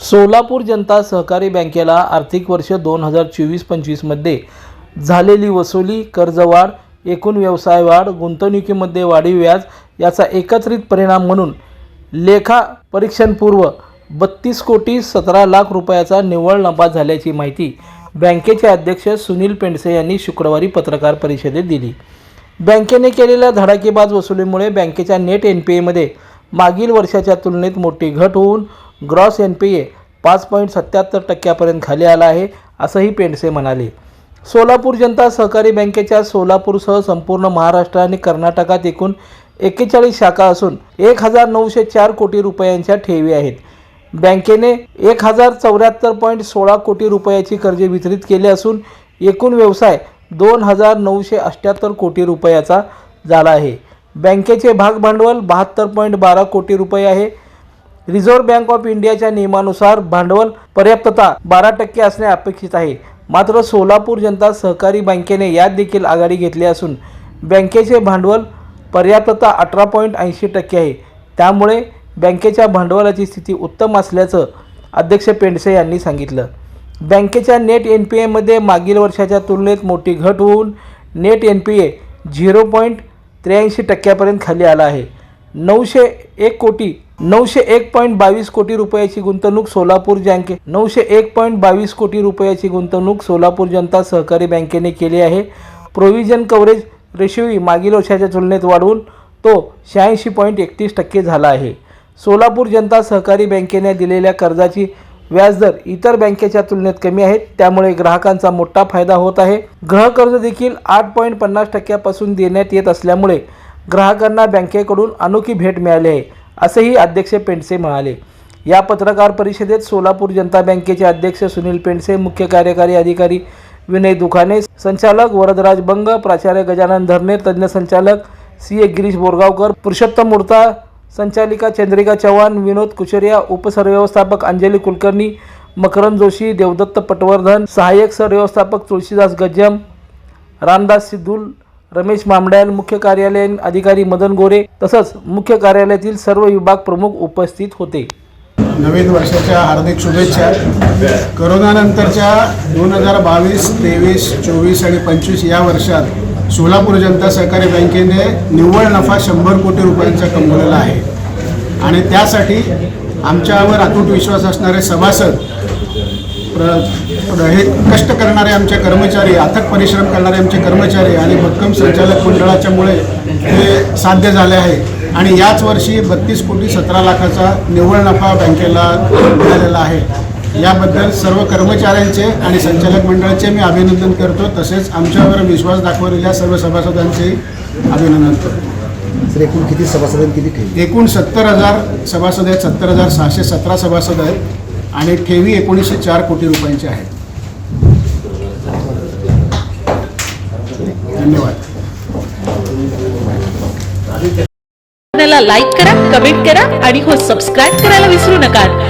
सोलापूर जनता सहकारी बँकेला आर्थिक वर्ष दोन हजार चोवीस पंचवीसमध्ये झालेली वसुली कर्जवाढ एकूण व्यवसाय वाढ गुंतवणुकीमध्ये वाढीव व्याज याचा एकत्रित परिणाम म्हणून लेखा परीक्षणपूर्व बत्तीस कोटी सतरा लाख रुपयाचा निव्वळ नफा झाल्याची माहिती बँकेचे अध्यक्ष सुनील पेंडसे यांनी शुक्रवारी पत्रकार परिषदेत दिली. बँकेने केलेल्या धडाकेबाज वसुलीमुळे बँकेच्या नेट एन पी एमध्ये मागील वर्षाच्या तुलनेत मोठी घट होऊन ग्रॉस एन पी ए पाच पॉईंट सत्याहत्तर टक्क्यापर्यंत खाली आला आहे असंही पेंडसे म्हणाले. सोलापूर जनता सहकारी बँकेच्या सोलापूरसह संपूर्ण महाराष्ट्र आणि कर्नाटकात एकूण एक्केचाळीस शाखा असून एक हजार नऊशे चार कोटी रुपयांच्या ठेवी आहेत. बँकेने एक हजार चौऱ्याहत्तर पॉईंट सोळा कोटी रुपयाची कर्जे वितरित केली असून एकूण व्यवसाय दोन हजार नऊशे अठ्ठ्याहत्तर कोटी रुपयाचा झाला आहे. बँकेचे भागभांडवल बहात्तर पॉईंट बारा कोटी रुपये आहे. रिझर्व्ह बँक ऑफ इंडियाच्या नियमानुसार भांडवल पर्याप्तता बारा टक्के असणे अपेक्षित आहे. मात्र सोलापूर जनता सहकारी बँकेने यात देखील आघाडी घेतली असून बँकेचे भांडवल पर्याप्तता अठरा पॉईंट ऐंशी टक्के आहे. त्यामुळे बँकेच्या भांडवलाची स्थिती उत्तम असल्याचं अध्यक्ष पेंडसे यांनी सांगितलं. बँकेच्या नेट एन पी एमध्ये मागील वर्षाच्या तुलनेत मोठी घट होऊन net N P A zero point त्र्याऐंशी टक्क्यापर्यंत खाली आला आहे. नऊशे एक कोटी नऊशे एक पॉईंट बावीस कोटी रुपयाची गुंतवणूक सोलापूर बँके नऊशे एक पॉईंट बावीस कोटी रुपयाची गुंतवणूक सोलापूर जनता सहकारी बँकेने केली आहे. प्रोव्हिजन कव्हरेज रेशोही मागील वर्षाच्या तुलनेत वाढवून तो शहाऐंशी पॉईंट एकतीस टक्के झाला आहे. सोलापूर जनता सहकारी बँकेने दिलेल्या कर्जाची व्याजदर इतर बँकेच्या तुलनेत कमी आहेत त्यामुळे ग्राहकांचा मोठा फायदा होत आहे. गृहकर्ज देखील आठ पॉईंट पन्नास टक्क्यापासून देण्यात येत असल्यामुळे ग्राहकांना बँकेकडून अनोखी भेट मिळाली आहे असेही अध्यक्ष पेंडसे म्हणाले. या पत्रकार परिषदेत सोलापूर जनता बँकेचे अध्यक्ष सुनील पेंडसे मुख्य कार्यकारी अधिकारी विनय दुखाने संचालक वरदराज बंग प्राचार्य गजानन धरणे तज्ज्ञ संचालक सी ए गिरीश बोरगावकर पुरुषोत्तम मूर्ता संचालिका चंद्रिका चव्हाण विनोद कुशरिया उपसरव्यवस्थापक अंजली कुलकर्णी मकरंद जोशी देवदत्त पटवर्धन सहाय्यक सरव्यवस्थापक तुळशीदास गज्जम रामदास सिद्धूल रमेश मामड्याल मुख्य कार्यालयीन अधिकारी मदन गोरे तसंच मुख्य कार्यालयातील सर्व विभाग प्रमुख उपस्थित होते. नवीन वर्षाच्या हार्दिक शुभेच्छा. करोनानंतरच्या दोन हजार बावीस तेवीस चोवीस आणि पंचवीस या वर्षात सोलापूर जनता सहकारी बँकेने निव्वळ नफा शंभर कोटी रुपयांचा कमवलेला आहे. आणि त्यासाठी आमच्यावर अतूट विश्वास असणारे सभासद प्र हे कष्ट करणारे आमचे कर्मचारी अथक परिश्रम करणारे आमचे कर्मचारी आणि भक्कम संचालक मंडळाच्यामुळे हे साध्य झाले आहे. आणि याच वर्षी बत्तीस कोटी सतरा लाखाचा निव्वळ नफा बँकेला मिळालेला आहे. याबद्दल सर्व कर्मचाऱ्यांचे आणि संचालक मंडळाचे मी अभिनंदन करतो. तसेच आमच्यावर विश्वास दाखवलेल्या सर्व सभासदांचे अभिनंदन करतो. सर एकूण किती सभासद किती ठेवी? एकूण सत्तर हजार सभासद आहेत. सत्तर हजार सहाशे सतरा सभासद आहेत. आणि ठेवी एकोणीसशे चार कोटी रुपयांची आहेत धन्यवाद. लाईक करा कमेंट करा आणि हो सबस्क्राईब करायला विसरू नका.